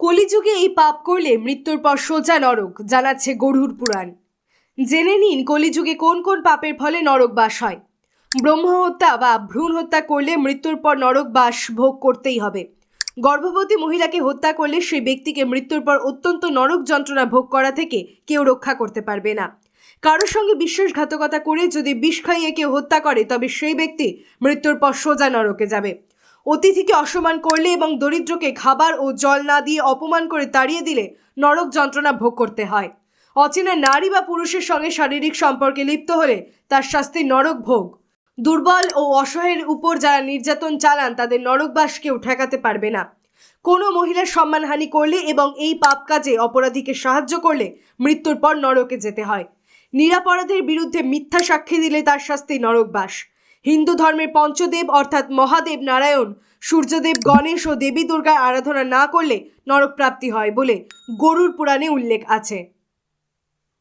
কলিযুগে এই পাপ করলে মৃত্যুর পর সোজা নরক জানাচ্ছে গরুর পুরাণ। জেনে নিন কলিযুগে কোন কোন পাপের ফলে নরক বাস হয়। ব্রহ্ম হত্যা বা ভ্রূণ হত্যা করলে মৃত্যুর পর নরক বাস ভোগ করতেই হবে। গর্ভবতী মহিলাকে হত্যা করলে সেই ব্যক্তিকে মৃত্যুর পর অত্যন্ত নরক যন্ত্রণা ভোগ করা থেকে কেউ রক্ষা করতে পারবে না। কারোর সঙ্গে বিশ্বাসঘাতকতা করে যদি বিষ খাইয়ে কেউ হত্যা করে, তবে সেই ব্যক্তি মৃত্যুর পর সোজা নরকে যাবে। অতিথিকে অসম্মান করলে এবং দরিদ্রকে খাবার ও জল না দিয়ে অপমান করে তাড়িয়ে দিলে নরক যন্ত্রণা ভোগ করতে হয়। অচেনা নারী বা পুরুষের সঙ্গে শারীরিক সম্পর্কে লিপ্ত হলে তার শাস্তি নরক ভোগ। দুর্বল ও অসহায়ের উপর যারা নির্যাতন চালান, তাদের নরকবাস কেউ ঠেকাতে পারবে না। কোনো মহিলার সম্মানহানি করলে এবং এই পাপ কাজে অপরাধীকে সাহায্য করলে মৃত্যুর পর নরকে যেতে হয়। নিরাপরাধের বিরুদ্ধে মিথ্যা সাক্ষী দিলে তার শাস্তি নরকবাস। হিন্দু ধর্মের পঞ্চদেব অর্থাৎ মহাদেব নারায়ণ, সূর্যদেব গণেশ ও দেবী দুর্গার আরাধনা না করলে নরক প্রাপ্তি হয় বলে গরুর পুরাণে উল্লেখ আছে।